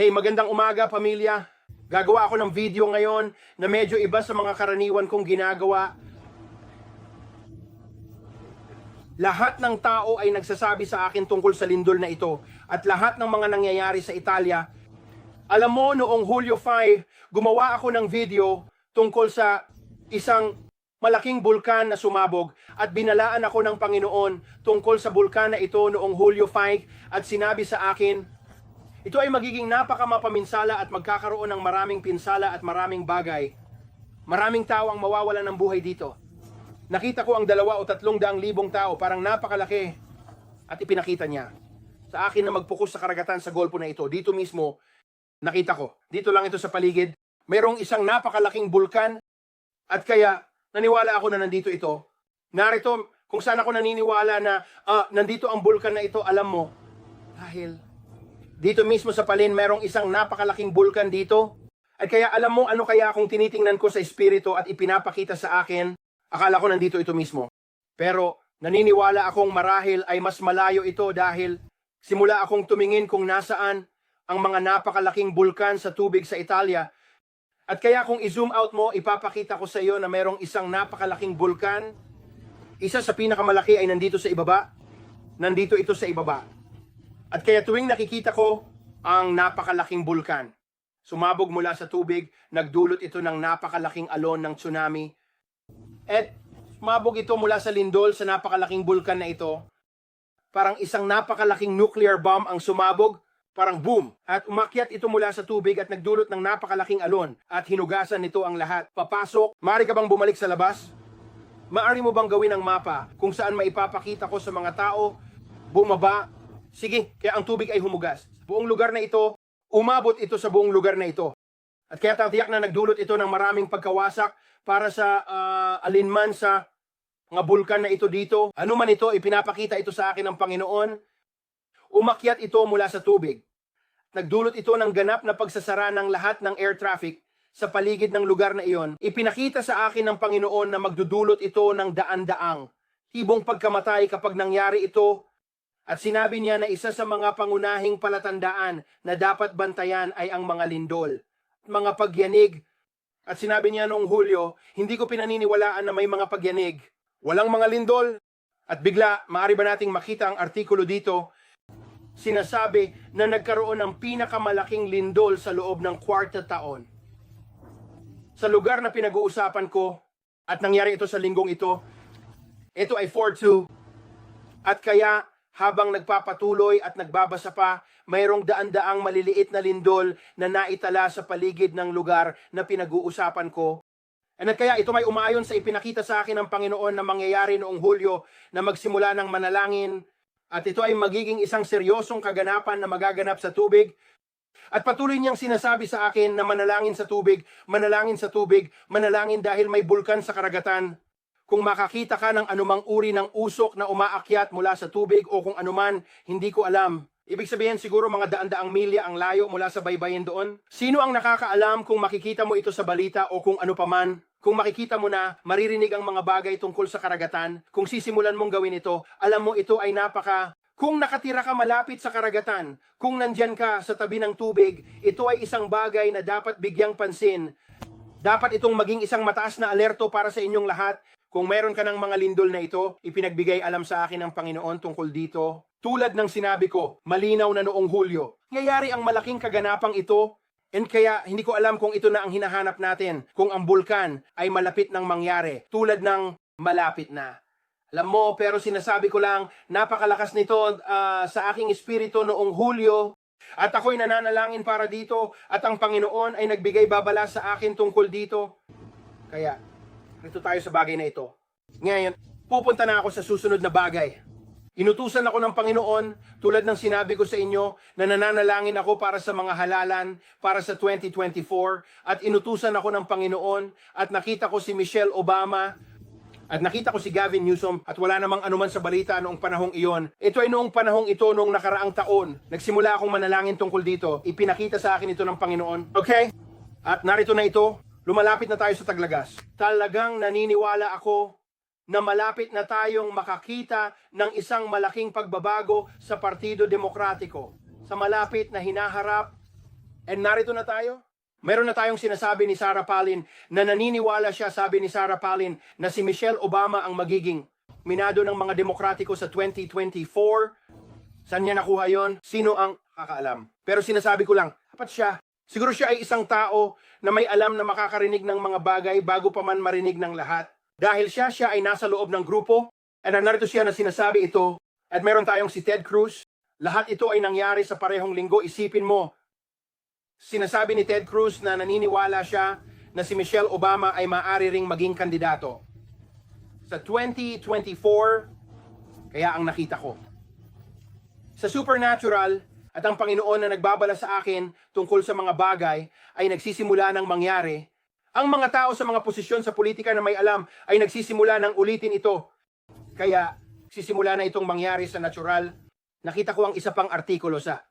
Hey, magandang umaga pamilya. Gagawa ako ng video ngayon na medyo iba sa mga karaniwan kong ginagawa. Lahat ng tao ay nagsasabi sa akin tungkol sa lindol na ito at lahat ng mga nangyayari sa Italia. Alam mo, noong Hulyo 5, gumawa ako ng video tungkol sa isang malaking bulkan na sumabog at binalaan ako ng Panginoon tungkol sa bulkan na ito noong Hulyo 5 at sinabi sa akin, ito ay magiging napakamapaminsala at magkakaroon ng maraming pinsala at maraming bagay. Maraming tao ang mawawalan ng buhay dito. Nakita ko ang dalawa o tatlong daang libong tao, parang napakalaki. At ipinakita niya sa akin na magpukus sa karagatan sa golpo na ito. Dito mismo, nakita ko. Dito lang ito sa paligid. Mayroong isang napakalaking bulkan. At kaya, naniwala ako na nandito ito. Narito, kung saan ako naniniwala na ah, nandito ang bulkan na ito, alam mo, dahil dito mismo sa Palin, merong isang napakalaking bulkan dito. At kaya alam mo ano kaya kung tinitingnan ko sa espiritu at ipinapakita sa akin, akala ko nandito ito mismo. Pero naniniwala akong marahil ay mas malayo ito dahil simula akong tumingin kung nasaan ang mga napakalaking bulkan sa tubig sa Italia. At kaya kung i-zoom out mo, ipapakita ko sa iyo na merong isang napakalaking bulkan. Isa sa pinakamalaki ay nandito sa ibaba. Nandito ito sa ibaba. At kaya tuwing nakikita ko ang napakalaking bulkan, sumabog mula sa tubig, nagdulot ito ng napakalaking alon ng tsunami. At sumabog ito mula sa lindol sa napakalaking bulkan na ito. Parang isang napakalaking nuclear bomb ang sumabog, parang boom. At umakyat ito mula sa tubig at nagdulot ng napakalaking alon at hinugasan nito ang lahat. Papasok, maaari ka bang bumalik sa labas? Maari mo bang gawin ang mapa kung saan maipapakita ko sa mga tao, bumaba, Sige, kaya ang tubig ay humugas. Buong lugar na ito, umabot ito sa buong lugar na ito. At kaya tatiyak na nagdulot ito ng maraming pagkawasak para sa ah, alinman sa mga bulkan na ito dito. Ano man ito, ipinapakita ito sa akin ng Panginoon. Umakyat ito mula sa tubig. Nagdulot ito ng ganap na pagsasara ng lahat ng air traffic sa paligid ng lugar na iyon. Ipinakita sa akin ng Panginoon na magdudulot ito ng daan-daang. Tibong pagkamatay kapag nangyari ito at sinabi niya na isa sa mga pangunahing palatandaan na dapat bantayan ay ang mga lindol, mga pagyanig. At sinabi niya noong Hulyo, hindi ko pinaniniwalaan na may mga pagyanig. Walang mga lindol. At bigla, maaari ba nating makita ang artikulo dito? Sinasabi na nagkaroon ng pinakamalaking lindol sa loob ng kwarta taon. Sa lugar na pinag-uusapan ko, at nangyari ito sa linggong ito, ito ay 4-2. At kaya habang nagpapatuloy at nagbabasa pa, mayroong daan-daang maliliit na lindol na naitala sa paligid ng lugar na pinag-uusapan ko. At kaya ito may umayon sa ipinakita sa akin ng Panginoon na mangyayari noong Hulyo na magsimula ng manalangin at ito ay magiging isang seryosong kaganapan na magaganap sa tubig. At patuloy niyang sinasabi sa akin na manalangin sa tubig, manalangin sa tubig, manalangin dahil may bulkan sa karagatan kung makakita ka ng anumang uri ng usok na umaakyat mula sa tubig o kung anuman, hindi ko alam. Ibig sabihin siguro mga daan-daang milya ang layo mula sa baybayin doon. Sino ang nakakaalam kung makikita mo ito sa balita o kung ano paman? Kung makikita mo na maririnig ang mga bagay tungkol sa karagatan, kung sisimulan mong gawin ito, alam mo ito ay napaka kung nakatira ka malapit sa karagatan, kung nandyan ka sa tabi ng tubig, ito ay isang bagay na dapat bigyang pansin. Dapat itong maging isang mataas na alerto para sa inyong lahat kung meron ka ng mga lindol na ito, ipinagbigay alam sa akin ng Panginoon tungkol dito. Tulad ng sinabi ko, malinaw na noong Hulyo. Nangyayari ang malaking kaganapang ito And kaya hindi ko alam kung ito na ang hinahanap natin, kung ang bulkan ay malapit ng mangyari, tulad ng malapit na. Alam mo, pero sinasabi ko lang, napakalakas nito ah, sa aking espiritu noong Hulyo. At ako'y nananalangin para dito at ang Panginoon ay nagbigay babala sa akin tungkol dito. Kaya, dito tayo sa bagay na ito. Ngayon, pupunta na ako sa susunod na bagay. Inutusan ako ng Panginoon, tulad ng sinabi ko sa inyo, na nananalangin ako para sa mga halalan, para sa 2024, at inutusan ako ng Panginoon, at nakita ko si Michelle Obama, at nakita ko si Gavin Newsom at wala namang anuman sa balita noong panahong iyon. Ito ay noong panahong ito noong nakaraang taon. Nagsimula akong manalangin tungkol dito. Ipinakita sa akin ito ng Panginoon. Okay? At narito na ito. Lumalapit na tayo sa taglagas. Talagang naniniwala ako na malapit na tayong makakita ng isang malaking pagbabago sa Partido Demokratiko. Sa malapit na hinaharap And narito na tayo. Meron na tayong sinasabi ni Sarah Palin na naniniwala siya, sabi ni Sarah Palin, na si Michelle Obama ang magiging minado ng mga demokratiko sa 2024. Saan niya nakuha yon? Sino ang kakaalam? Pero sinasabi ko lang, dapat siya. Siguro siya ay isang tao na may alam na makakarinig ng mga bagay bago pa man marinig ng lahat. Dahil siya, siya ay nasa loob ng grupo. At narito siya na sinasabi ito. At meron tayong si Ted Cruz. Lahat ito ay nangyari sa parehong linggo. Isipin mo, sinasabi ni Ted Cruz na naniniwala siya na si Michelle Obama ay maaari ring maging kandidato. Sa 2024, kaya ang nakita ko. Sa Supernatural, at ang Panginoon na nagbabala sa akin tungkol sa mga bagay ay nagsisimula ng mangyari. Ang mga tao sa mga posisyon sa politika na may alam ay nagsisimula ng ulitin ito. Kaya, sisimula na itong mangyari sa natural. Nakita ko ang isa pang artikulo sa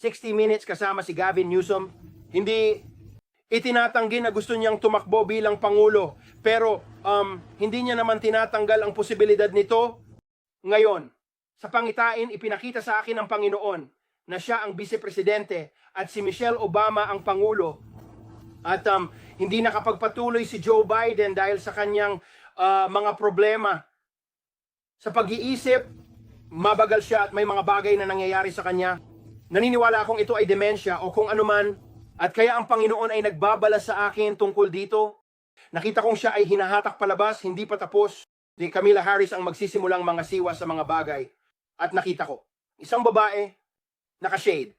60 Minutes kasama si Gavin Newsom. Hindi itinatanggi na gusto niyang tumakbo bilang Pangulo. Pero um, hindi niya naman tinatanggal ang posibilidad nito ngayon. Sa pangitain, ipinakita sa akin ng Panginoon na siya ang vice-presidente at si Michelle Obama ang Pangulo. At um, hindi nakapagpatuloy si Joe Biden dahil sa kanyang uh, mga problema. Sa pag-iisip, mabagal siya at may mga bagay na nangyayari sa kanya. Naniniwala akong ito ay demensya o kung anuman. At kaya ang Panginoon ay nagbabala sa akin tungkol dito. Nakita kong siya ay hinahatak palabas, hindi pa tapos. Di Camila Harris ang magsisimulang mga siwa sa mga bagay. At nakita ko, isang babae, naka-shade.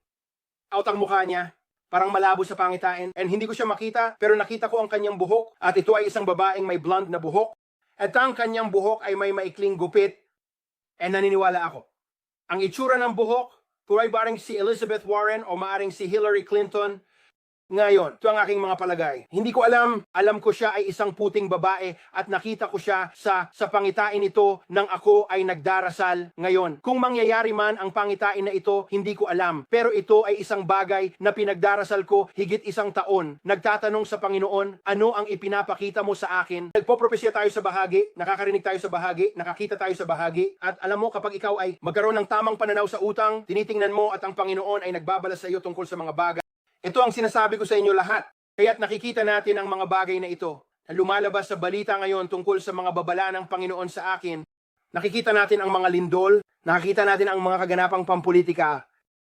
Out ang mukha niya, parang malabo sa pangitain. And hindi ko siya makita, pero nakita ko ang kanyang buhok. At ito ay isang babaeng may blonde na buhok. At ang kanyang buhok ay may maikling gupit. And naniniwala ako. Ang itsura ng buhok, ay baring si Elizabeth Warren o maaring si Hillary Clinton, ngayon, ito ang aking mga palagay. Hindi ko alam, alam ko siya ay isang puting babae at nakita ko siya sa, sa pangitain ito nang ako ay nagdarasal ngayon. Kung mangyayari man ang pangitain na ito, hindi ko alam. Pero ito ay isang bagay na pinagdarasal ko higit isang taon. Nagtatanong sa Panginoon, ano ang ipinapakita mo sa akin? Nagpopropesya tayo sa bahagi, nakakarinig tayo sa bahagi, nakakita tayo sa bahagi. At alam mo, kapag ikaw ay magkaroon ng tamang pananaw sa utang, tinitingnan mo at ang Panginoon ay nagbabala sa iyo tungkol sa mga bagay ito ang sinasabi ko sa inyo lahat. Kaya't nakikita natin ang mga bagay na ito na lumalabas sa balita ngayon tungkol sa mga babala ng Panginoon sa akin. Nakikita natin ang mga lindol, nakikita natin ang mga kaganapang pampolitika.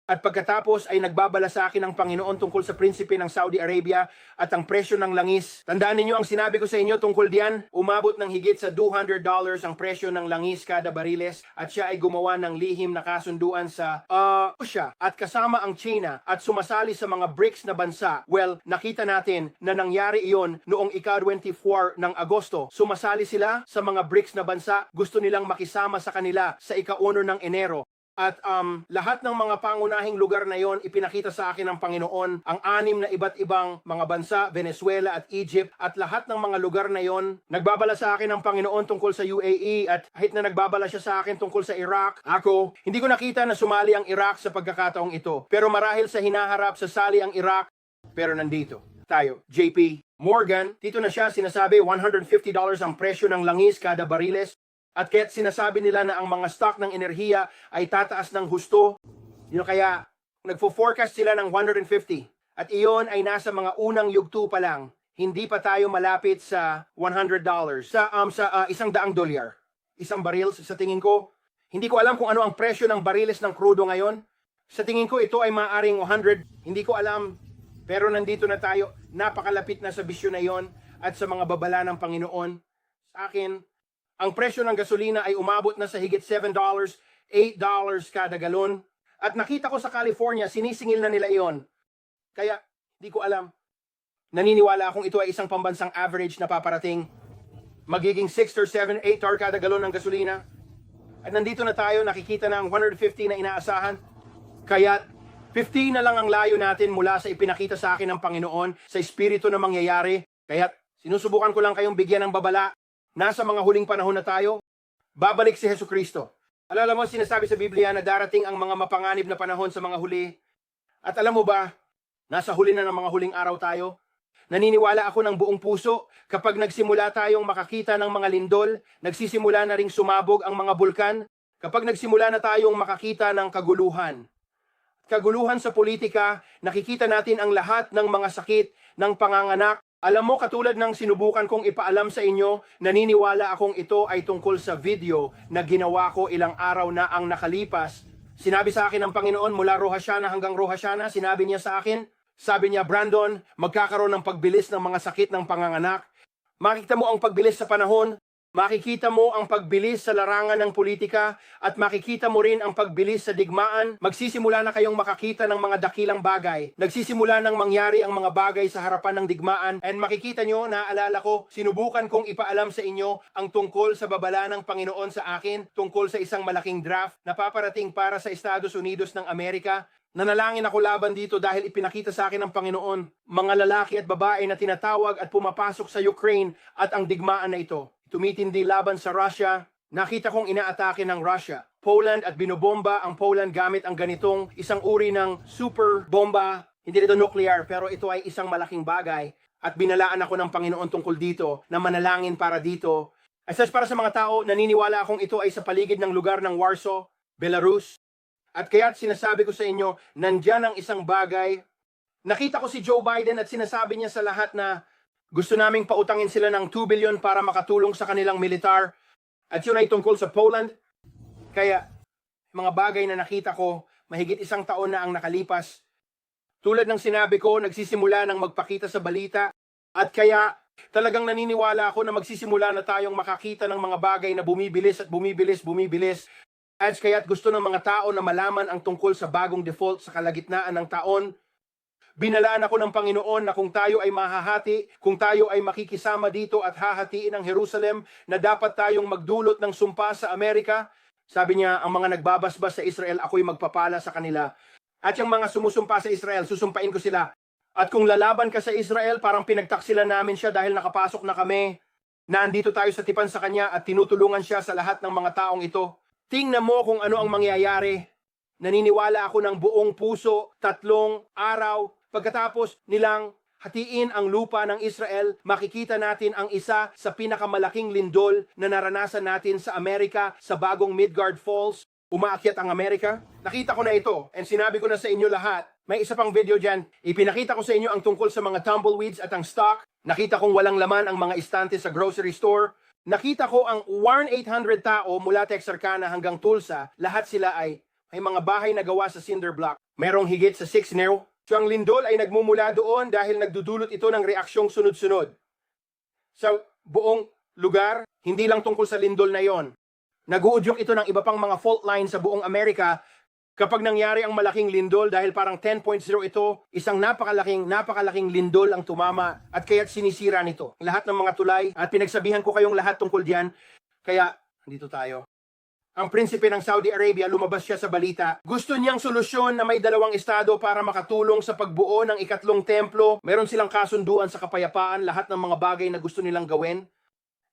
At pagkatapos ay nagbabala sa akin ang Panginoon tungkol sa prinsipe ng Saudi Arabia at ang presyo ng langis. Tandaan ninyo ang sinabi ko sa inyo tungkol diyan, umabot ng higit sa $200 ang presyo ng langis kada bariles at siya ay gumawa ng lihim na kasunduan sa uh, Russia at kasama ang China at sumasali sa mga BRICS na bansa. Well, nakita natin na nangyari iyon noong ika-24 ng Agosto. Sumasali sila sa mga BRICS na bansa, gusto nilang makisama sa kanila sa ika-1 ng Enero. At um, lahat ng mga pangunahing lugar na yon ipinakita sa akin ng Panginoon ang anim na iba't ibang mga bansa, Venezuela at Egypt at lahat ng mga lugar na yon nagbabala sa akin ng Panginoon tungkol sa UAE at kahit na nagbabala siya sa akin tungkol sa Iraq. Ako, hindi ko nakita na sumali ang Iraq sa pagkakataong ito. Pero marahil sa hinaharap sa sali ang Iraq, pero nandito tayo. JP Morgan, dito na siya sinasabi $150 ang presyo ng langis kada bariles at kaya't sinasabi nila na ang mga stock ng enerhiya ay tataas ng husto. Yun kaya nagfo-forecast sila ng 150. At iyon ay nasa mga unang yugto pa lang. Hindi pa tayo malapit sa $100 sa um sa uh, isang daang dolyar. Isang baril sa tingin ko. Hindi ko alam kung ano ang presyo ng bariles ng krudo ngayon. Sa tingin ko ito ay maaring 100. Hindi ko alam. Pero nandito na tayo. Napakalapit na sa bisyo na yon at sa mga babala ng Panginoon. Sa akin, ang presyo ng gasolina ay umabot na sa higit $7, $8 kada galon. At nakita ko sa California, sinisingil na nila iyon. Kaya, di ko alam. Naniniwala akong ito ay isang pambansang average na paparating. Magiging 6 or 7, 8 tar kada galon ng gasolina. At nandito na tayo, nakikita ng 150 na inaasahan. Kaya, 50 na lang ang layo natin mula sa ipinakita sa akin ng Panginoon sa espiritu na mangyayari. Kaya, sinusubukan ko lang kayong bigyan ng babala nasa mga huling panahon na tayo, babalik si Heso Kristo. Alala mo, sinasabi sa Biblia na darating ang mga mapanganib na panahon sa mga huli. At alam mo ba, nasa huli na ng mga huling araw tayo. Naniniwala ako ng buong puso kapag nagsimula tayong makakita ng mga lindol, nagsisimula na ring sumabog ang mga bulkan, kapag nagsimula na tayong makakita ng kaguluhan. kaguluhan sa politika, nakikita natin ang lahat ng mga sakit ng panganganak. Alam mo, katulad ng sinubukan kong ipaalam sa inyo, naniniwala akong ito ay tungkol sa video na ginawa ko ilang araw na ang nakalipas. Sinabi sa akin ng Panginoon mula Rosh Hashanah hanggang Rosh Hashanah, sinabi niya sa akin, sabi niya, Brandon, magkakaroon ng pagbilis ng mga sakit ng panganganak. Makikita mo ang pagbilis sa panahon, Makikita mo ang pagbilis sa larangan ng politika at makikita mo rin ang pagbilis sa digmaan. Magsisimula na kayong makakita ng mga dakilang bagay. Nagsisimula nang mangyari ang mga bagay sa harapan ng digmaan and makikita nyo, naaalala ko, sinubukan kong ipaalam sa inyo ang tungkol sa babala ng Panginoon sa akin, tungkol sa isang malaking draft na paparating para sa Estados Unidos ng Amerika Nanalangin ako laban dito dahil ipinakita sa akin ng Panginoon mga lalaki at babae na tinatawag at pumapasok sa Ukraine at ang digmaan na ito. Tumitindi laban sa Russia. Nakita kong inaatake ng Russia. Poland at binobomba ang Poland gamit ang ganitong isang uri ng super bomba. Hindi ito nuclear pero ito ay isang malaking bagay. At binalaan ako ng Panginoon tungkol dito na manalangin para dito. As such, para sa mga tao, naniniwala akong ito ay sa paligid ng lugar ng Warsaw, Belarus, at kaya sinasabi ko sa inyo, nandyan ang isang bagay. Nakita ko si Joe Biden at sinasabi niya sa lahat na gusto naming pautangin sila ng 2 billion para makatulong sa kanilang militar. At yun ay tungkol sa Poland. Kaya, mga bagay na nakita ko, mahigit isang taon na ang nakalipas. Tulad ng sinabi ko, nagsisimula ng magpakita sa balita. At kaya, talagang naniniwala ako na magsisimula na tayong makakita ng mga bagay na bumibilis at bumibilis, bumibilis. At kaya't gusto ng mga tao na malaman ang tungkol sa bagong default sa kalagitnaan ng taon. Binalaan ako ng Panginoon na kung tayo ay mahahati, kung tayo ay makikisama dito at hahatiin ang Jerusalem, na dapat tayong magdulot ng sumpa sa Amerika. Sabi niya, ang mga nagbabasbas sa Israel, ako'y magpapala sa kanila. At yung mga sumusumpa sa Israel, susumpain ko sila. At kung lalaban ka sa Israel, parang pinagtaksilan namin siya dahil nakapasok na kami. Nandito tayo sa tipan sa kanya at tinutulungan siya sa lahat ng mga taong ito. Tingnan mo kung ano ang mangyayari. Naniniwala ako ng buong puso, tatlong araw, pagkatapos nilang hatiin ang lupa ng Israel, makikita natin ang isa sa pinakamalaking lindol na naranasan natin sa Amerika sa bagong Midgard Falls. Umaakyat ang Amerika. Nakita ko na ito and sinabi ko na sa inyo lahat. May isa pang video dyan. Ipinakita ko sa inyo ang tungkol sa mga tumbleweeds at ang stock. Nakita kong walang laman ang mga istante sa grocery store. Nakita ko ang 1,800 tao mula Texarkana hanggang Tulsa. Lahat sila ay may mga bahay na gawa sa cinder block. Merong higit sa 6 nero. So ang lindol ay nagmumula doon dahil nagdudulot ito ng reaksyong sunod-sunod. Sa buong lugar, hindi lang tungkol sa lindol na yon. Naguudyok ito ng iba pang mga fault line sa buong Amerika kapag nangyari ang malaking lindol dahil parang 10.0 ito, isang napakalaking napakalaking lindol ang tumama at kaya't sinisira nito. Lahat ng mga tulay at pinagsabihan ko kayong lahat tungkol diyan. Kaya dito tayo. Ang prinsipe ng Saudi Arabia lumabas siya sa balita. Gusto niyang solusyon na may dalawang estado para makatulong sa pagbuo ng ikatlong templo. Meron silang kasunduan sa kapayapaan, lahat ng mga bagay na gusto nilang gawin.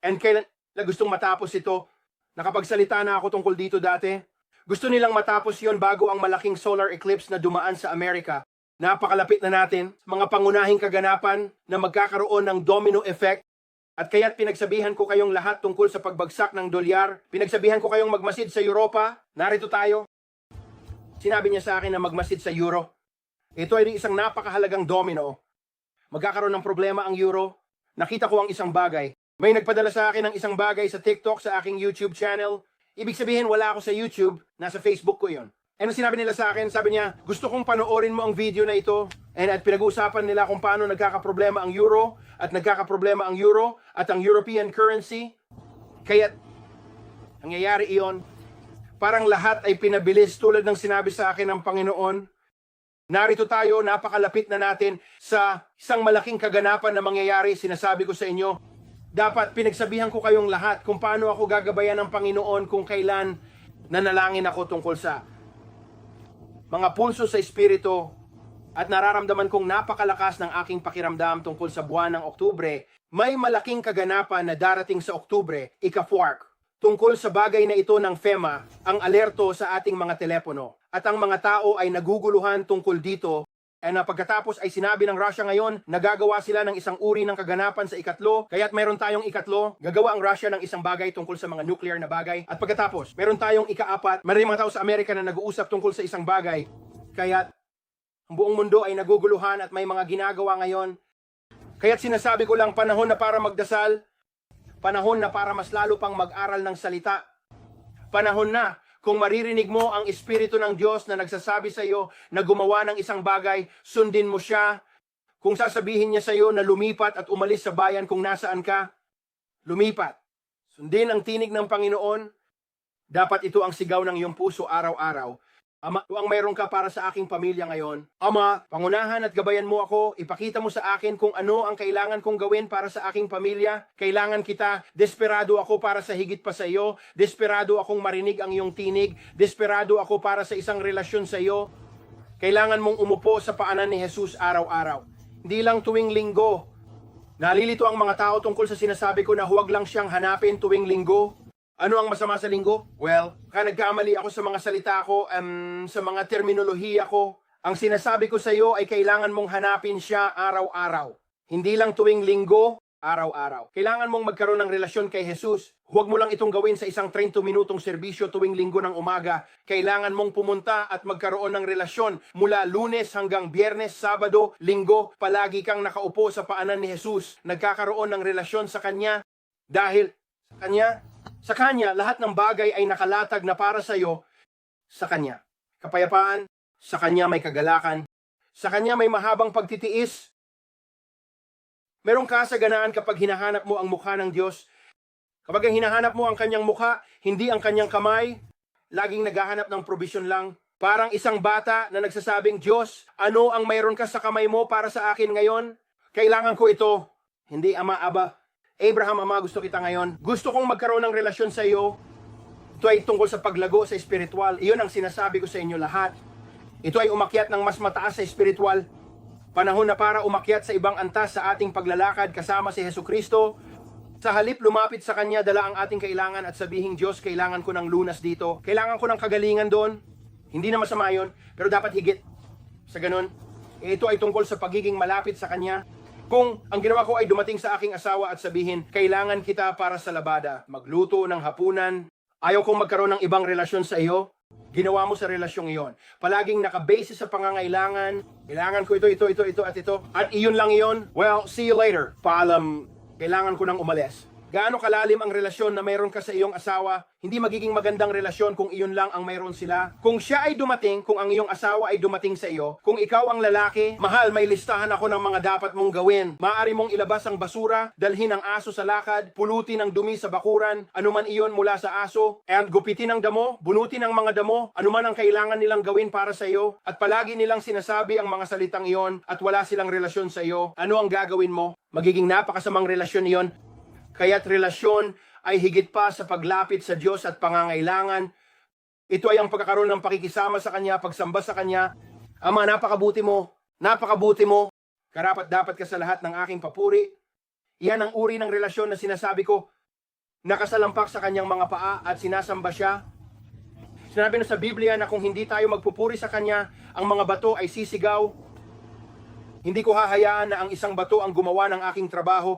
And kailan na gustong matapos ito, nakapagsalita na ako tungkol dito dati. Gusto nilang matapos yon bago ang malaking solar eclipse na dumaan sa Amerika. Napakalapit na natin, mga pangunahing kaganapan na magkakaroon ng domino effect at kaya't pinagsabihan ko kayong lahat tungkol sa pagbagsak ng dolyar. Pinagsabihan ko kayong magmasid sa Europa. Narito tayo. Sinabi niya sa akin na magmasid sa euro. Ito ay isang napakahalagang domino. Magkakaroon ng problema ang euro. Nakita ko ang isang bagay. May nagpadala sa akin ng isang bagay sa TikTok sa aking YouTube channel. Ibig sabihin wala ako sa YouTube, nasa Facebook ko yon. Ano sinabi nila sa akin? Sabi niya, gusto kong panoorin mo ang video na ito. And at pinag-uusapan nila kung paano nagkakaproblema ang euro at nagkakaproblema ang euro at ang European currency. Kaya nangyayari iyon. Parang lahat ay pinabilis tulad ng sinabi sa akin ng Panginoon. Narito tayo, napakalapit na natin sa isang malaking kaganapan na mangyayari. Sinasabi ko sa inyo, dapat pinagsabihan ko kayong lahat kung paano ako gagabayan ng Panginoon kung kailan nanalangin ako tungkol sa mga pulso sa espiritu at nararamdaman kong napakalakas ng aking pakiramdam tungkol sa buwan ng Oktubre, may malaking kaganapan na darating sa Oktubre, ika-fork. Tungkol sa bagay na ito ng FEMA, ang alerto sa ating mga telepono. At ang mga tao ay naguguluhan tungkol dito And uh, pagkatapos ay sinabi ng Russia ngayon, nagagawa sila ng isang uri ng kaganapan sa ikatlo, kaya't meron tayong ikatlo, gagawa ang Russia ng isang bagay tungkol sa mga nuclear na bagay. At pagkatapos, meron tayong ikaapat, maraming mga tao sa Amerika na nag-uusap tungkol sa isang bagay. Kaya't ang buong mundo ay naguguluhan at may mga ginagawa ngayon. Kaya't sinasabi ko lang panahon na para magdasal, panahon na para mas lalo pang mag-aral ng salita. Panahon na kung maririnig mo ang Espiritu ng Diyos na nagsasabi sa iyo na gumawa ng isang bagay, sundin mo siya. Kung sasabihin niya sa iyo na lumipat at umalis sa bayan kung nasaan ka, lumipat. Sundin ang tinig ng Panginoon. Dapat ito ang sigaw ng iyong puso araw-araw. Ama, ito ang mayroon ka para sa aking pamilya ngayon. Ama, pangunahan at gabayan mo ako. Ipakita mo sa akin kung ano ang kailangan kong gawin para sa aking pamilya. Kailangan kita. Desperado ako para sa higit pa sa iyo. Desperado akong marinig ang iyong tinig. Desperado ako para sa isang relasyon sa iyo. Kailangan mong umupo sa paanan ni Jesus araw-araw. Hindi lang tuwing linggo. Nalilito ang mga tao tungkol sa sinasabi ko na huwag lang siyang hanapin tuwing linggo. Ano ang masama sa linggo? Well, ka nagkamali ako sa mga salita ko, um, sa mga terminolohiya ko. Ang sinasabi ko sa iyo ay kailangan mong hanapin siya araw-araw. Hindi lang tuwing linggo, araw-araw. Kailangan mong magkaroon ng relasyon kay Jesus. Huwag mo lang itong gawin sa isang 30 minutong serbisyo tuwing linggo ng umaga. Kailangan mong pumunta at magkaroon ng relasyon mula lunes hanggang biyernes, sabado, linggo. Palagi kang nakaupo sa paanan ni Jesus. Nagkakaroon ng relasyon sa Kanya dahil sa Kanya, sa Kanya, lahat ng bagay ay nakalatag na para sa iyo sa Kanya. Kapayapaan, sa Kanya may kagalakan, sa Kanya may mahabang pagtitiis. Merong kasaganaan kapag hinahanap mo ang mukha ng Diyos. Kapag hinahanap mo ang Kanyang mukha, hindi ang Kanyang kamay, laging naghahanap ng provision lang. Parang isang bata na nagsasabing, Diyos, ano ang mayroon ka sa kamay mo para sa akin ngayon? Kailangan ko ito. Hindi ama, aba. Abraham, ama, gusto kita ngayon. Gusto kong magkaroon ng relasyon sa iyo. Ito ay tungkol sa paglago sa espiritual. Iyon ang sinasabi ko sa inyo lahat. Ito ay umakyat ng mas mataas sa espiritual. Panahon na para umakyat sa ibang antas sa ating paglalakad kasama si Heso Kristo. Sa halip lumapit sa Kanya, dala ang ating kailangan at sabihin, Diyos, kailangan ko ng lunas dito. Kailangan ko ng kagalingan doon. Hindi na masama yun, pero dapat higit. Sa ganun, ito ay tungkol sa pagiging malapit sa Kanya. Kung ang ginawa ko ay dumating sa aking asawa at sabihin, kailangan kita para sa labada, magluto ng hapunan, ayaw kong magkaroon ng ibang relasyon sa iyo, ginawa mo sa relasyong iyon. Palaging nakabase sa pangangailangan, kailangan ko ito, ito, ito, ito, at ito, at iyon lang iyon, well, see you later. Paalam, kailangan ko nang umalis. Gaano kalalim ang relasyon na mayroon ka sa iyong asawa, hindi magiging magandang relasyon kung iyon lang ang mayroon sila. Kung siya ay dumating, kung ang iyong asawa ay dumating sa iyo, kung ikaw ang lalaki, mahal, may listahan ako ng mga dapat mong gawin. Maaari mong ilabas ang basura, dalhin ang aso sa lakad, pulutin ang dumi sa bakuran, anuman iyon mula sa aso, and gupitin ang damo, bunutin ang mga damo, anuman ang kailangan nilang gawin para sa iyo, at palagi nilang sinasabi ang mga salitang iyon at wala silang relasyon sa iyo, ano ang gagawin mo? Magiging napakasamang relasyon iyon Kaya't relasyon ay higit pa sa paglapit sa Diyos at pangangailangan. Ito ay ang pagkakaroon ng pakikisama sa Kanya, pagsamba sa Kanya. Ama, napakabuti mo, napakabuti mo. Karapat dapat ka sa lahat ng aking papuri. Iyan ang uri ng relasyon na sinasabi ko, nakasalampak sa kanyang mga paa at sinasamba siya. Sinabi na sa Biblia na kung hindi tayo magpupuri sa Kanya, ang mga bato ay sisigaw. Hindi ko hahayaan na ang isang bato ang gumawa ng aking trabaho.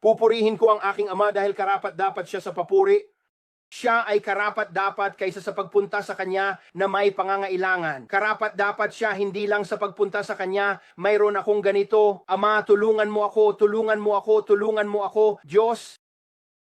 Pupurihin ko ang aking ama dahil karapat dapat siya sa papuri. Siya ay karapat dapat kaysa sa pagpunta sa kanya na may pangangailangan. Karapat dapat siya hindi lang sa pagpunta sa kanya, mayroon akong ganito. Ama, tulungan mo ako, tulungan mo ako, tulungan mo ako. Diyos,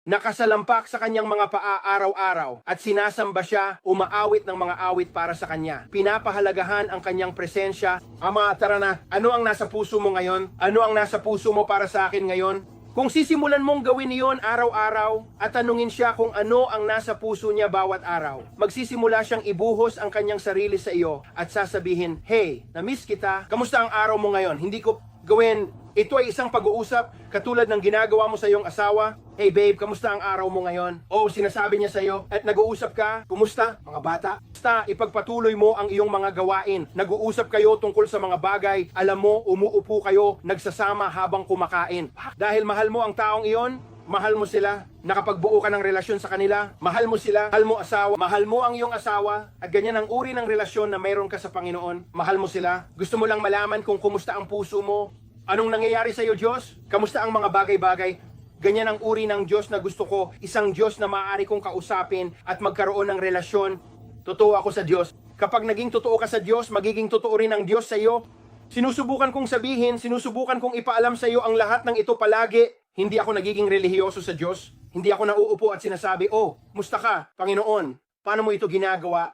nakasalampak sa kanyang mga paa araw-araw at sinasamba siya, umaawit ng mga awit para sa kanya. Pinapahalagahan ang kanyang presensya. Ama, tara na, ano ang nasa puso mo ngayon? Ano ang nasa puso mo para sa akin ngayon? Kung sisimulan mong gawin iyon araw-araw at tanungin siya kung ano ang nasa puso niya bawat araw, magsisimula siyang ibuhos ang kanyang sarili sa iyo at sasabihin, Hey, na-miss kita, kamusta ang araw mo ngayon? Hindi ko gawin, ito ay isang pag-uusap katulad ng ginagawa mo sa iyong asawa. Hey babe, kamusta ang araw mo ngayon? O sinasabi niya sa iyo at nag-uusap ka, kumusta mga bata? Basta ipagpatuloy mo ang iyong mga gawain. Nag-uusap kayo tungkol sa mga bagay. Alam mo, umuupo kayo, nagsasama habang kumakain. Dahil mahal mo ang taong iyon, mahal mo sila, nakapagbuo ka ng relasyon sa kanila, mahal mo sila, mahal mo asawa, mahal mo ang iyong asawa, at ganyan ang uri ng relasyon na mayroon ka sa Panginoon, mahal mo sila, gusto mo lang malaman kung kumusta ang puso mo, anong nangyayari sa iyo Diyos, kamusta ang mga bagay-bagay, ganyan ang uri ng Diyos na gusto ko, isang Diyos na maaari kong kausapin at magkaroon ng relasyon, totoo ako sa Diyos, Kapag naging totoo ka sa Diyos, magiging totoo rin ang Diyos sa iyo. Sinusubukan kong sabihin, sinusubukan kong ipaalam sa iyo ang lahat ng ito palagi. Hindi ako nagiging relihiyoso sa Diyos. Hindi ako nauupo at sinasabi, Oh, musta ka, Panginoon? Paano mo ito ginagawa?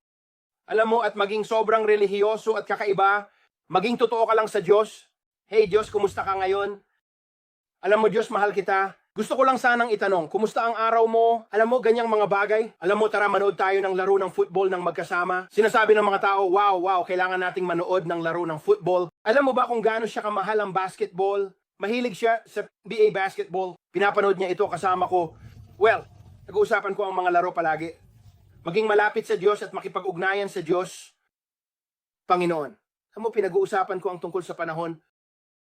Alam mo, at maging sobrang relihiyoso at kakaiba, maging totoo ka lang sa Diyos. Hey Diyos, kumusta ka ngayon? Alam mo Diyos, mahal kita. Gusto ko lang sanang itanong, kumusta ang araw mo? Alam mo, ganyang mga bagay? Alam mo, tara manood tayo ng laro ng football ng magkasama. Sinasabi ng mga tao, wow, wow, kailangan nating manood ng laro ng football. Alam mo ba kung gaano siya kamahal ang basketball? Mahilig siya sa BA basketball. Pinapanood niya ito kasama ko. Well, nag-uusapan ko ang mga laro palagi. Maging malapit sa Diyos at makipag-ugnayan sa Diyos. Panginoon, alam mo, pinag-uusapan ko ang tungkol sa panahon.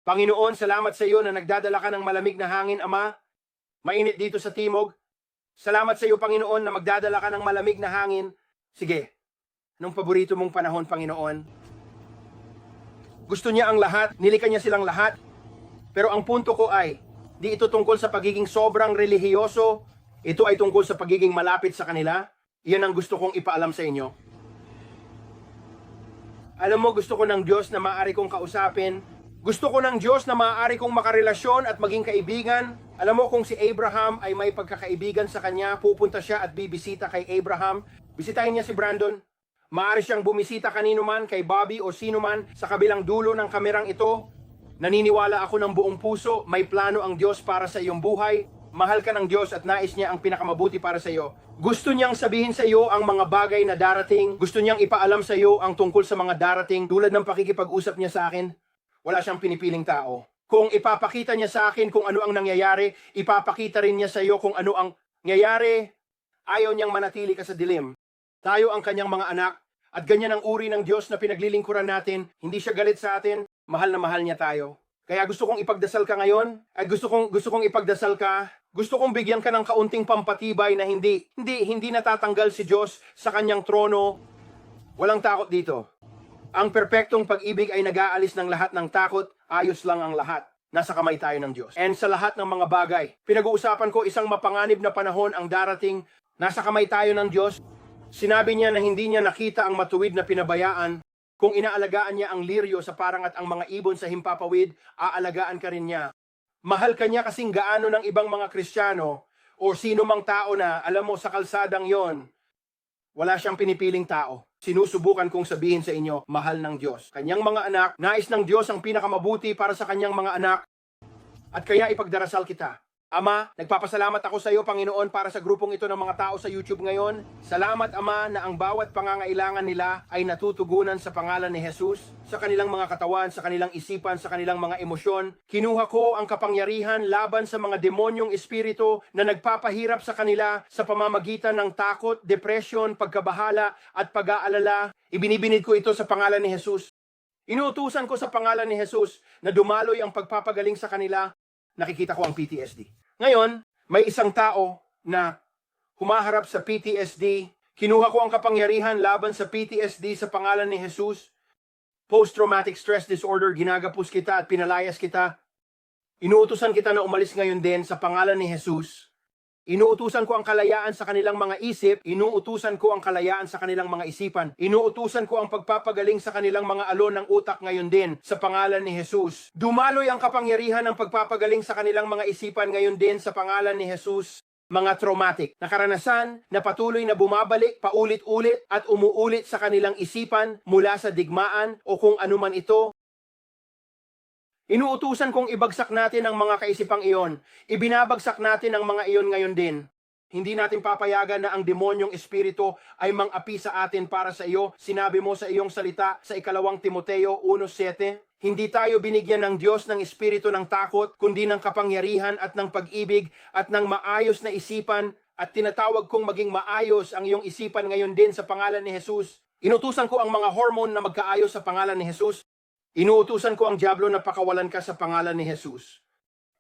Panginoon, salamat sa iyo na nagdadala ka ng malamig na hangin, Ama. Mainit dito sa timog. Salamat sa iyo, Panginoon, na magdadala ka ng malamig na hangin. Sige, anong paborito mong panahon, Panginoon? Gusto niya ang lahat, nilika niya silang lahat. Pero ang punto ko ay, di ito tungkol sa pagiging sobrang relihiyoso, ito ay tungkol sa pagiging malapit sa kanila. Iyan ang gusto kong ipaalam sa inyo. Alam mo, gusto ko ng Diyos na maaari kong kausapin. Gusto ko ng Diyos na maaari kong makarelasyon at maging kaibigan. Alam mo, kung si Abraham ay may pagkakaibigan sa kanya, pupunta siya at bibisita kay Abraham. Bisitahin niya si Brandon. Maaari siyang bumisita kanino man, kay Bobby o sino man sa kabilang dulo ng kamerang ito. Naniniwala ako ng buong puso, may plano ang Diyos para sa iyong buhay. Mahal ka ng Diyos at nais niya ang pinakamabuti para sa iyo. Gusto niyang sabihin sa iyo ang mga bagay na darating. Gusto niyang ipaalam sa iyo ang tungkol sa mga darating tulad ng pakikipag-usap niya sa akin. Wala siyang pinipiling tao. Kung ipapakita niya sa akin kung ano ang nangyayari, ipapakita rin niya sa iyo kung ano ang nangyayari. Ayaw niyang manatili ka sa dilim. Tayo ang kanyang mga anak at ganyan ang uri ng Diyos na pinaglilingkuran natin. Hindi siya galit sa atin. Mahal na mahal niya tayo. Kaya gusto kong ipagdasal ka ngayon at gusto kong gusto kong ipagdasal ka. Gusto kong bigyan ka ng kaunting pampatibay na hindi hindi hindi natatanggal si Diyos sa kanyang trono. Walang takot dito. Ang perpektong pag-ibig ay nag-aalis ng lahat ng takot, ayos lang ang lahat. Nasa kamay tayo ng Diyos. And sa lahat ng mga bagay, pinag-uusapan ko isang mapanganib na panahon ang darating. Nasa kamay tayo ng Diyos. Sinabi niya na hindi niya nakita ang matuwid na pinabayaan. Kung inaalagaan niya ang liryo sa parang at ang mga ibon sa himpapawid, aalagaan ka rin niya. Mahal ka niya kasing gaano ng ibang mga Kristiyano o sino mang tao na alam mo sa kalsadang yon, wala siyang pinipiling tao. Sinusubukan kong sabihin sa inyo, mahal ng Diyos. Kanyang mga anak, nais ng Diyos ang pinakamabuti para sa kanyang mga anak. At kaya ipagdarasal kita. Ama, nagpapasalamat ako sa iyo, Panginoon, para sa grupong ito ng mga tao sa YouTube ngayon. Salamat, Ama, na ang bawat pangangailangan nila ay natutugunan sa pangalan ni Jesus, sa kanilang mga katawan, sa kanilang isipan, sa kanilang mga emosyon. Kinuha ko ang kapangyarihan laban sa mga demonyong espiritu na nagpapahirap sa kanila sa pamamagitan ng takot, depression, pagkabahala, at pag-aalala. Ibinibinid ko ito sa pangalan ni Jesus. Inuutusan ko sa pangalan ni Jesus na dumaloy ang pagpapagaling sa kanila. Nakikita ko ang PTSD. Ngayon, may isang tao na humaharap sa PTSD. Kinuha ko ang kapangyarihan laban sa PTSD sa pangalan ni Jesus. Post-traumatic stress disorder, ginagapos kita at pinalayas kita. Inuutusan kita na umalis ngayon din sa pangalan ni Jesus. Inuutusan ko ang kalayaan sa kanilang mga isip, inuutusan ko ang kalayaan sa kanilang mga isipan, inuutusan ko ang pagpapagaling sa kanilang mga alon ng utak ngayon din sa pangalan ni Jesus. Dumaloy ang kapangyarihan ng pagpapagaling sa kanilang mga isipan ngayon din sa pangalan ni Jesus. Mga traumatic na karanasan na patuloy na bumabalik paulit-ulit at umuulit sa kanilang isipan mula sa digmaan o kung anuman ito Inuutusan kong ibagsak natin ang mga kaisipang iyon. Ibinabagsak natin ang mga iyon ngayon din. Hindi natin papayagan na ang demonyong espiritu ay mang-api sa atin para sa iyo. Sinabi mo sa iyong salita sa ikalawang Timoteo 1.7, Hindi tayo binigyan ng Diyos ng espiritu ng takot, kundi ng kapangyarihan at ng pag-ibig at ng maayos na isipan at tinatawag kong maging maayos ang iyong isipan ngayon din sa pangalan ni Jesus. Inutusan ko ang mga hormone na magkaayos sa pangalan ni Jesus. Inuutusan ko ang Diablo na pakawalan ka sa pangalan ni Jesus.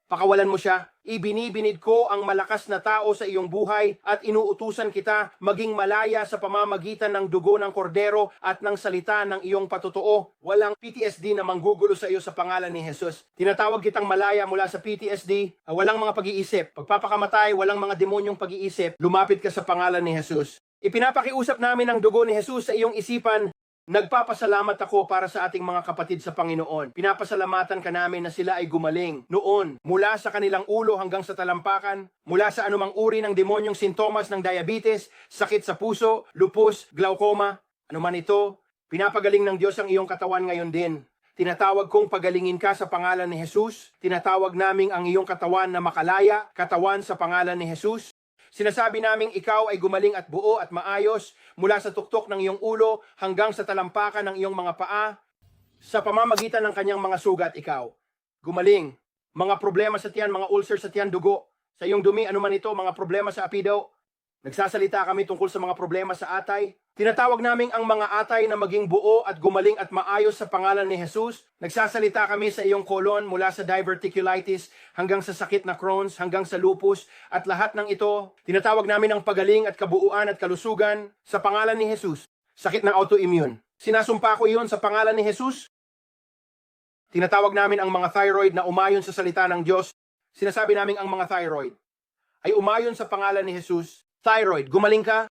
Pakawalan mo siya, ibinibinid ko ang malakas na tao sa iyong buhay at inuutusan kita maging malaya sa pamamagitan ng dugo ng kordero at ng salita ng iyong patutuo. Walang PTSD na manggugulo sa iyo sa pangalan ni Jesus. Tinatawag kitang malaya mula sa PTSD, walang mga pag-iisip. Pagpapakamatay, walang mga demonyong pag-iisip. Lumapit ka sa pangalan ni Jesus. Ipinapakiusap namin ang dugo ni Jesus sa iyong isipan Nagpapasalamat ako para sa ating mga kapatid sa Panginoon. Pinapasalamatan ka namin na sila ay gumaling noon mula sa kanilang ulo hanggang sa talampakan, mula sa anumang uri ng demonyong sintomas ng diabetes, sakit sa puso, lupus, glaucoma, anuman ito, pinapagaling ng Diyos ang iyong katawan ngayon din. Tinatawag kong pagalingin ka sa pangalan ni Jesus. Tinatawag naming ang iyong katawan na makalaya, katawan sa pangalan ni Jesus. Sinasabi naming ikaw ay gumaling at buo at maayos mula sa tuktok ng iyong ulo hanggang sa talampakan ng iyong mga paa sa pamamagitan ng kanyang mga sugat ikaw. Gumaling. Mga problema sa tiyan, mga ulcer sa tiyan, dugo. Sa iyong dumi, anuman ito, mga problema sa apidaw. Nagsasalita kami tungkol sa mga problema sa atay. Tinatawag naming ang mga atay na maging buo at gumaling at maayos sa pangalan ni Jesus. Nagsasalita kami sa iyong kolon mula sa diverticulitis hanggang sa sakit na Crohn's, hanggang sa lupus at lahat ng ito. Tinatawag namin ang pagaling at kabuuan at kalusugan sa pangalan ni Jesus. Sakit ng autoimmune. Sinasumpa ko iyon sa pangalan ni Jesus. Tinatawag namin ang mga thyroid na umayon sa salita ng Diyos. Sinasabi namin ang mga thyroid ay umayon sa pangalan ni Jesus. Thyroid, gumaling ka?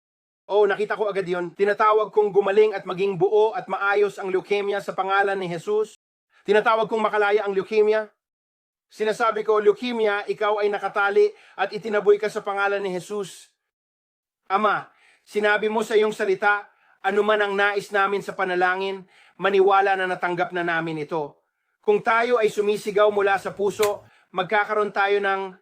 Oh, nakita ko agad yon. Tinatawag kong gumaling at maging buo at maayos ang leukemia sa pangalan ni Jesus. Tinatawag kong makalaya ang leukemia. Sinasabi ko, leukemia, ikaw ay nakatali at itinaboy ka sa pangalan ni Jesus. Ama, sinabi mo sa iyong salita, anuman ang nais namin sa panalangin, maniwala na natanggap na namin ito. Kung tayo ay sumisigaw mula sa puso, magkakaroon tayo ng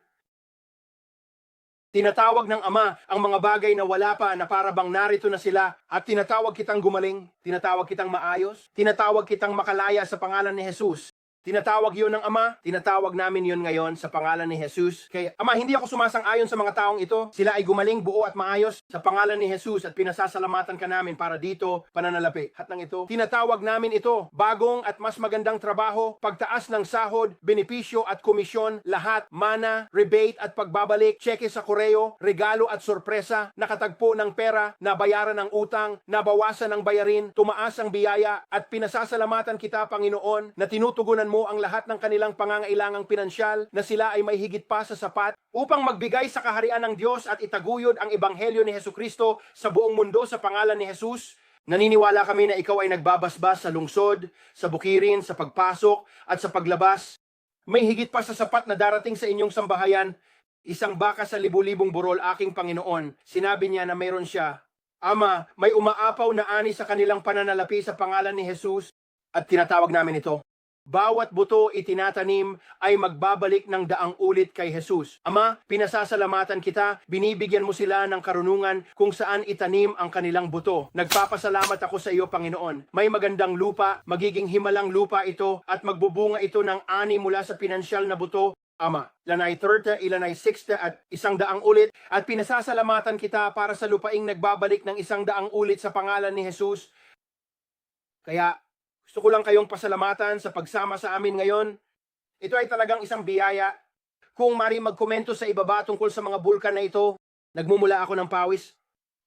Tinatawag ng Ama ang mga bagay na wala pa na para bang narito na sila at tinatawag kitang gumaling, tinatawag kitang maayos, tinatawag kitang makalaya sa pangalan ni Jesus. Tinatawag yun ng Ama, tinatawag namin yun ngayon sa pangalan ni Jesus. Kaya, Ama, hindi ako sumasang-ayon sa mga taong ito. Sila ay gumaling, buo at maayos sa pangalan ni Jesus at pinasasalamatan ka namin para dito pananalapi. At ng ito, tinatawag namin ito, bagong at mas magandang trabaho, pagtaas ng sahod, benepisyo at komisyon, lahat, mana, rebate at pagbabalik, cheque sa koreo, regalo at sorpresa, nakatagpo ng pera, nabayaran ng utang, nabawasan ng bayarin, tumaas ang biyaya at pinasasalamatan kita, Panginoon, na tinutugunan mo ang lahat ng kanilang pangangailangang pinansyal na sila ay may higit pa sa sapat upang magbigay sa kaharian ng Diyos at itaguyod ang ebanghelyo ni Heso Kristo sa buong mundo sa pangalan ni Jesus. Naniniwala kami na ikaw ay nagbabasbas sa lungsod, sa bukirin, sa pagpasok at sa paglabas. May higit pa sa sapat na darating sa inyong sambahayan, isang baka sa libu-libong burol aking Panginoon. Sinabi niya na mayroon siya. Ama, may umaapaw na ani sa kanilang pananalapi sa pangalan ni Jesus at tinatawag namin ito. Bawat buto itinatanim ay magbabalik ng daang ulit kay Jesus. Ama, pinasasalamatan kita, binibigyan mo sila ng karunungan kung saan itanim ang kanilang buto. Nagpapasalamat ako sa iyo, Panginoon. May magandang lupa, magiging himalang lupa ito at magbubunga ito ng ani mula sa pinansyal na buto Ama, ilan ay 30, ilan ay 60 at isang daang ulit at pinasasalamatan kita para sa lupaing nagbabalik ng isang daang ulit sa pangalan ni Jesus. Kaya gusto ko lang kayong pasalamatan sa pagsama sa amin ngayon. Ito ay talagang isang biyaya. Kung mari magkomento sa ibaba tungkol sa mga bulkan na ito, nagmumula ako ng pawis.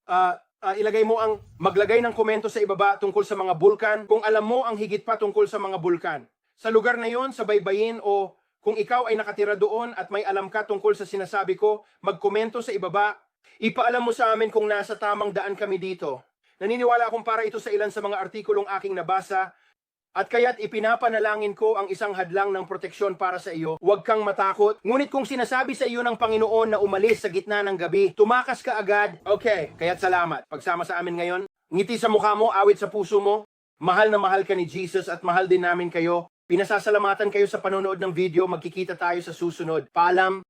Ah, ah, ilagay mo ang maglagay ng komento sa ibaba tungkol sa mga bulkan kung alam mo ang higit pa tungkol sa mga bulkan. Sa lugar na yon, sa baybayin o kung ikaw ay nakatira doon at may alam ka tungkol sa sinasabi ko, magkomento sa ibaba. Ipaalam mo sa amin kung nasa tamang daan kami dito. Naniniwala akong para ito sa ilan sa mga artikulong aking nabasa at kaya't ipinapanalangin ko ang isang hadlang ng proteksyon para sa iyo. Huwag kang matakot. Ngunit kung sinasabi sa iyo ng Panginoon na umalis sa gitna ng gabi, tumakas ka agad. Okay, kaya't salamat. Pagsama sa amin ngayon, ngiti sa mukha mo, awit sa puso mo. Mahal na mahal ka ni Jesus at mahal din namin kayo. Pinasasalamatan kayo sa panonood ng video. Magkikita tayo sa susunod. Paalam.